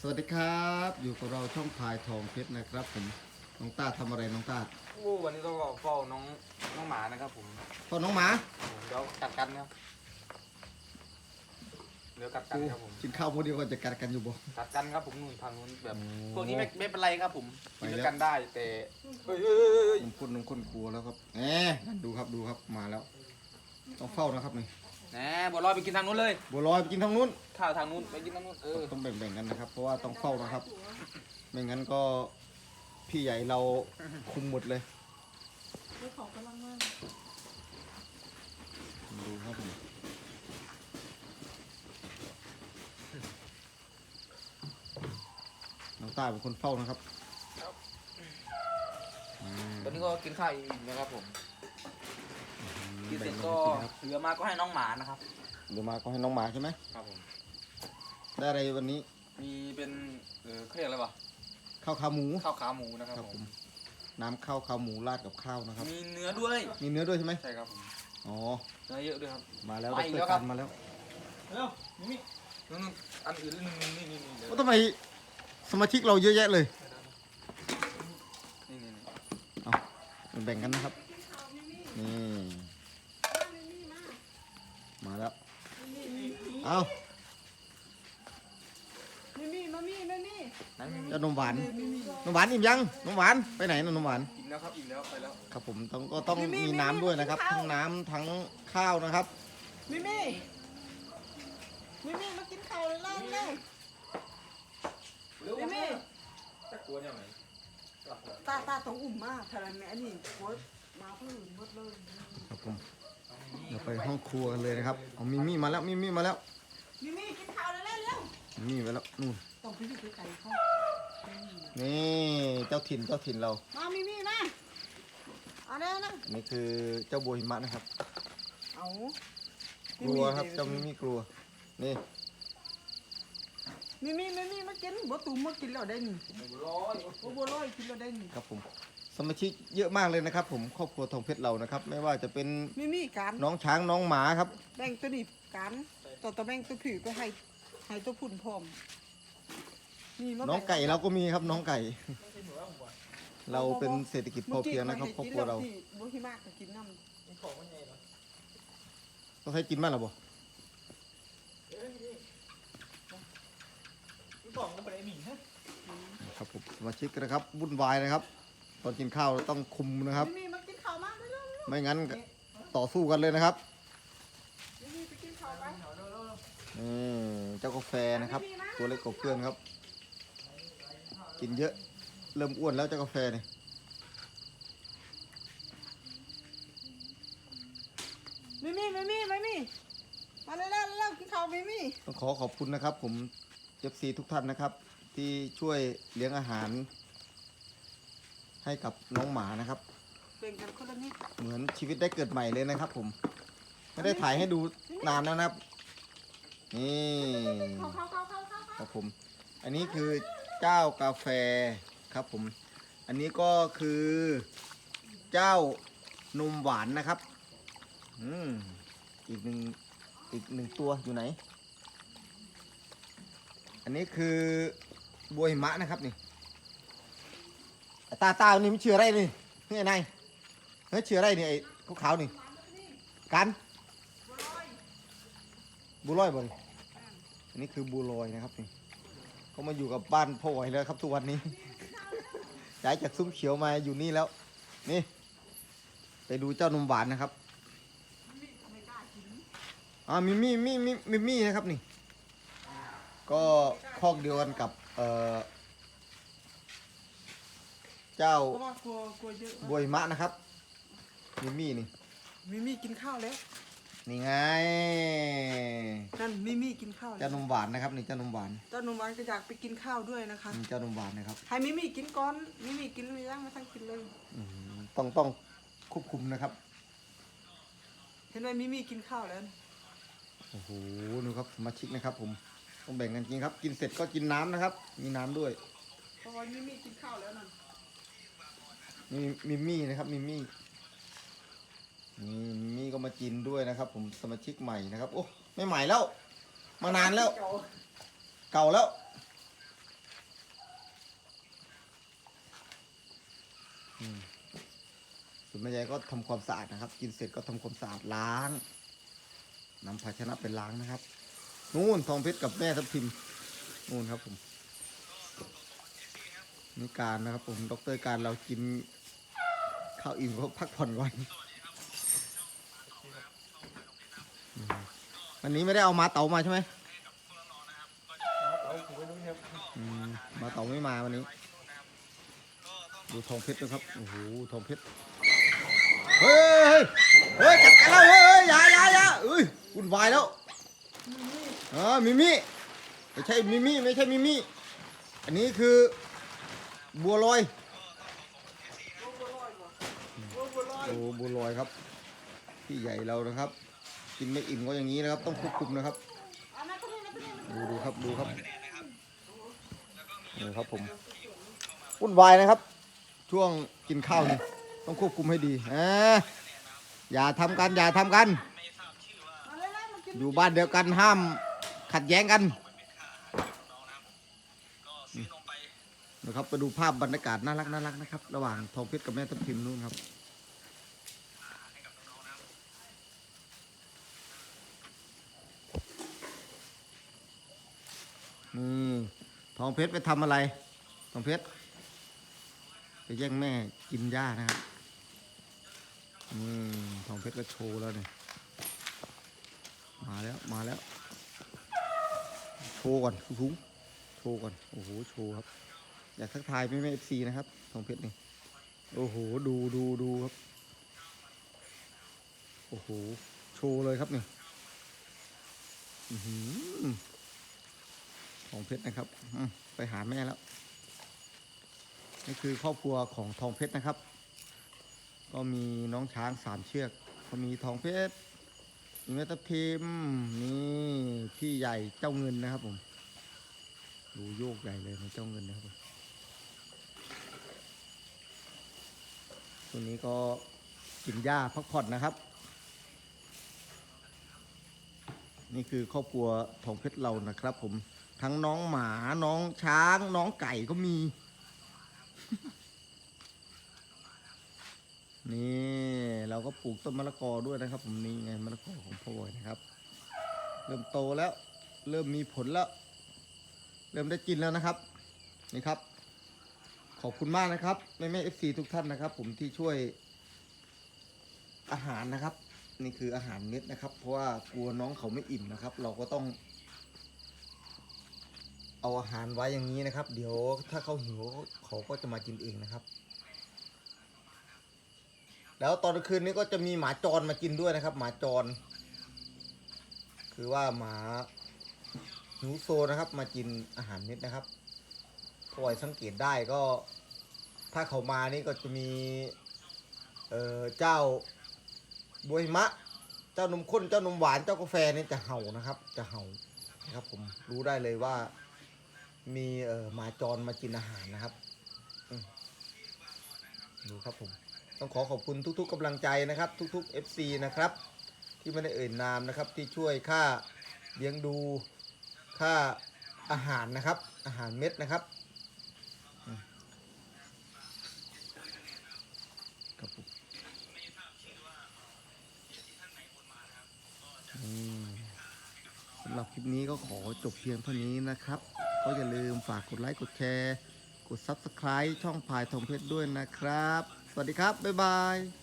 สวัสดีครับ อยู่กับเราช่องพายทองเพชรนะครับผมน้องต้าทำอะไรน้องต้าโอ้วันนี้ต้องเฝ้าน้องน้องหมานะครับผมพ่อน้องหมาเดี๋ยวกัดกันครับเดี๋ยวกัดกันครับผมกินข้าวพวกเดียวก็จะกัดกันอยู่บ่ กัดกันครับผมนู่นทางนู้นแบบโอ้พวกนี้ไม่ไม่เป็นไรครับผมไปกินแล้วด้วยกันได้แต่เฮ้ยเฮ้ยเฮ้ยเฮ้ยน้องคนน้องคนกลัวแล้วครับแหมดูครับดูครับมาแล้ว ต้องเฝ้านะครับนี่ แหนบัวลอยไปกินทางนู้นเลย บัวลอยไปกินทางนู้น ข้าวทางนู้นไปกินทางนู้นเออต้องแบ่งๆกันนะครับ เพราะว่าต้องเฝ้านะครับ ไม่งั้นก็พี่ใหญ่เราคุมหมดเลยเรื่องของกำลังมากดูครับผมน้องต้าเป็นคนเฝ้านะครับอืมตอนนี้ก็กินข้าวอิ่มๆนะครับผม กินเสร็จแบ่งก็นกินครับเหลือมาก็ให้น้องหมานะครับเดี๋ยวมาก็ให้น้องหมาใช่ไหมครับผมได้อะไรวันนี้มีเป็นเออเขาเรียกอะไรวะข้าวขาหมูข้าวขาหมูนะครับครับผผมมน้ำข้าวขาหมูราดกับข้าวนะครับ มีเนื้อด้วยมีเนื้อด้วยใช่ไหมใช่ครับผมอ๋อเนื้อเยอะด้วยครับ มาแล้วไปดอีกรแล้วครักับ นมาแล้วเร็วนี่นู่นๆอันอื่นนี่นี่นี่นี่เดี๋ยวว่าทำไมสมาชิกเราเยอะแยะเลยนี่นี่นี่เอาแบ่งกันนะครับนี่ มาแล้ว เอามิมี่มามี่มามี่ไหนไม่มีเจ้านมหวานนมหวานอิ่มยังนมหวานไปไหนน่ะนมหวานอิ่มแล้วครับอิ่มแล้วไปแล้วครับผมต้องก็ต้องมีน้ำด้วยนะครับ ทั้งน้ำทั้งข้าวนะครับ มิมี่มิมี่มากินข้าวเลยล่ะเร็วมิมี่ตะกลัวเนี่ยไหนตาตาต้องอุ่มมากทะเลแม่นี่โคตรมาเพิ่มหมดเลยครับผมเราไปห้องครัวกันเลยนะครับเอามิมี่มาแล้วมิมี่มาแล้ว มิมี่กินข้าวเลยเร็วมิมี่มาแล้วนู่นต้องไปอยู่ไกลๆเขานี่เจ้าถิ่นเจ้าถิ่นเรา มามิมี่มาเอาเร็วนะอันนี้คือเจ้าบัวหิมะนะครับ เอากลัวครับเจ้ามิมี่กลัว นี่มิมี่มิมี่มากินบ่ตุ้มมากินแล้วได้นี่ร้อยบ่บัวลอยกินแล้วได้นี่ครับผม สมาชิกเยอะมากเลยนะครับ ผมครอบครัวทองเพชรเรานะครับ ไม่ว่าจะเป็นมิมี่การน้องช้างน้องหมาครับ แบ่งตัวนี้การ ต่อตัวแบ่งตัวผิวไปให้ให้ตัวผุ่นพร้อมนี่มาแบ่น้องไก่เราก็มีครับน้องไก่ เราเป็นเศรษฐกิจพอเพียงนะครับครอบครัวเราบุหิมะก็กินน้ต้องให้กินมากหรอบ่บอกก็ไปไอ้หมีฮะครับผมสมาชิกนะครับวุ่นวายนะครับ ตอนกินข้าวต้องคุมนะำครับมิมี่มากินข้าวมาเร็วไม่งั้นก็ต่อสู้กันเลยนะครับ ๆมิมี่ไปกินข้าวไป นี่เจ้ากาแฟนะครับ ตัวเล็กกว่าเพื่อนครับ กินเยอะเริ่มอ้วนแล้วเจ้ากาแฟเนี่ยมิมี่มิมี่มิมี่มาเร็วๆเร็วๆกินข้าวมิมี่ต้องขอขอบคุณนะครับ ผมเอฟซีทุกท่านนะครับ ที่ช่วยเลี้ยงอาหาร ให้กับน้องหมานะครับแบ่งกันคนละนิดเหมือนชีวิตได้เกิดใหม่เลยนะครับ ผม ไม่ได้ถ่ายให้ดูนานแล้วนะครับ นี่ครับผม อันนี้คือเจ้ากาแฟครับผม อันนี้ก็คือเจ้านมหวานนะครับ อืมอีกหนึ่งอีกหนึ่งตัวอยู่ไหน อันนี้คือบัวหิมะนะครับนี่ ตาตานี่มันเชื่ออะไรนี่นี่ไอ้นายเฮ้ยเชื่ออะไรนี่ไอ้ขาวๆนี่ กันบัวลอยบ่นี่ อันนี้คือบัวลอยนะครับนี่เขามาอยู่กับบ้านพ่อไหวแล้วครับทุกวันนี้ ย้ายจากซุ้มเขียวมาอยู่นี่แล้ว นี่ ไปดูเจ้านมหวานนะครับอ่ามิมี่มิมี่มิมี่นะครับนี่ ก็คอกเดียวกันกับเอ่อเจ้าเพราะว่ากลัวกลัวเยอะบัวหิมะนะครับมิมี่นี่ มิมี่กินข้าวแล้ว นี่ไงนั่นมิมี่กินข้าวแล้เจ้านมหวานนะครับนี่เจ้านมหวานเจ้านมหวานก็อยากไปกินข้าวด้วยนะคะนี่เจ้านมหวานนะครับให้มิมี่กินก่อนมิมี่กินหรือยังไม่ทันกินเลยอืมต้องต้องควบคุมนะครับ เห็นไหมมิมี่กินข้าวแล้วโอ้โหดูครับสมาชิกนะครับ ผมต้องแบ่งกันกินครับ กินเสร็จก็กินน้ำนะครับ มีน้ำด้วยเพราะว่ามิมี่กินข้าวแล้วนั่นมีมิมี่นะครับมิมี่ นี่นี่ก็มาจินด้วยนะครับ ผมสมาชิกใหม่นะครับ โอ้ไม่ใหม่แล้ว มานานแล้ว เก่าแล้วสุณแม่ยายก็ทำความสะอาดนะครับ กินเสร็จก็ทำความสะอาดล้างนำภาชนะเป็นล้างนะครับ นู่นทองเพชรกับแม่ทับทิมนู่นครับผมนี่การนะครับผม ดรการเรากินข้าวอิ่มก็พักผ่อนก่อน วันนี้ไม่ได้เอามาเต๋ามาใช่ไหมเอาผมไปดูครับอืมมาเต๋าไม่มาวันนี้ ดูทองเพชรนะครับ โอ้โห ทองเพชร เฮ้ย เฮ้ยเฮ้ยจัดการแล้วเฮ้ยเฮ้ยอย่าอย่าอย่าเอ้ยวุ่นวายแล้วเออมิมิไม่ใช่มิมิไม่ใช่มิมิอันนี้คือบัวลอยโอ้บัวลอยครับ พี่ใหญ่เรานะครับ กินไม่อิ่มก็อย่างนี้นะครับ ต้องควบคุมนะครับ ดูดูครับดูครับนี่ครับผมวุ่นวายนะครับ ช่วงกินข้าวนี่ต้องควบคุมให้ดีอ่าอย่าทำกันอย่าทำกันมากินอยู่บ้านเดียวกันห้ามขัดแย้งกันนะครับไปดูภาพบรรยากาศน่ารักน่ารักนะครับ ระหว่างทองเพชรกับแม่ทับทิมนู่นครับ นี่ท องเพชรไปทำอะไรทองเพชรไปแย่งแม่กินหญ้านะครับอืมทองเพชรก็โชว์แล้วเนี่ยมาแล้วมาแล้ว โชว์ก่อนสูงโชว์ก่อนโอ้โหโชว์ครับ อยากทักทายแม่แม่เอฟซีนะครับทองเพชรนี่โอ้โหดูดูดูครับโอ้โหโชว์เลยครับนี่อือหือ ทองเพชรนะครับไปหาแม่แล้วนี่คือครอบครัวของทองเพชรนะครับ ก็มีน้องช้างสามเชือกก็มีทองเพชรมีแม่ตะพิมนี่พี่ใหญ่เจ้าเงินนะครับผมดูโยกใหญ่เลยนะเจ้าเงินนะครับผมตัวนี้ก็กินหญ้าพักผ่อนนะครับ นี่คือครอบครัวทองเพชรเรานะครับผม ทั้งน้องหมาน้องช้าง น้องไก่ก็มี นี่เราก็ปลูกต้นมะละกอด้วยนะครับผมนี่ไงมะละกอของพ่อบอยนะครับ เริ่มโตแล้ว เริ่มมีผลแล้ว เริ่มได้กินแล้วนะครับนี่ครับ ขอบคุณมากนะครับแม่แม่เอฟซีทุกท่านนะครับ ผมที่ช่วยอาหารนะครับ นี่คืออาหารเม็ดนะครับ เพราะว่ากลัวน้องเขาไม่อิ่มนะครับ เราก็ต้อง เอาอาหารไว้อย่างนี้นะครับ เดี๋ยวถ้าเขาหิวเขาก็จะมากินเองนะครับ แล้วตอนกลางคืนนี้ก็จะมีหมาจรมากินด้วยนะครับ หมาจร คือว่าหมาหิวโซนะครับ มากินอาหารเม็ดนะครับพอยสังเกตได้ก็ ถ้าเขามานี่ก็จะมีเอ่อเจ้าบวยมะ เจ้านมข้นเจ้านมหวานเจ้ากาแฟนี่จะเห่านะครับ จะเห่านะครับผมรู้ได้เลยว่า มีเอ่อหมาจรมากินอาหารนะครับดูครับผม ต้องขอขอบคุณทุก ๆกำลังใจนะครับ ทุก ๆ FC นะครับ ที่ไม่ได้เอ่ยนามนะครับ ที่ช่วยค่าเลี้ยงดูค่าอาหารนะครับ อาหารเม็ดนะครับครับผมสำหรับคลิปนี้ก็ขอจบเพียงเท่านี้นะครับ ก็อย่าลืมฝากกดไลค์กดแชร์ กด Subscribe ช่องพายทองเพชรด้วยนะครับ สวัสดีครับ บ๊ายบาย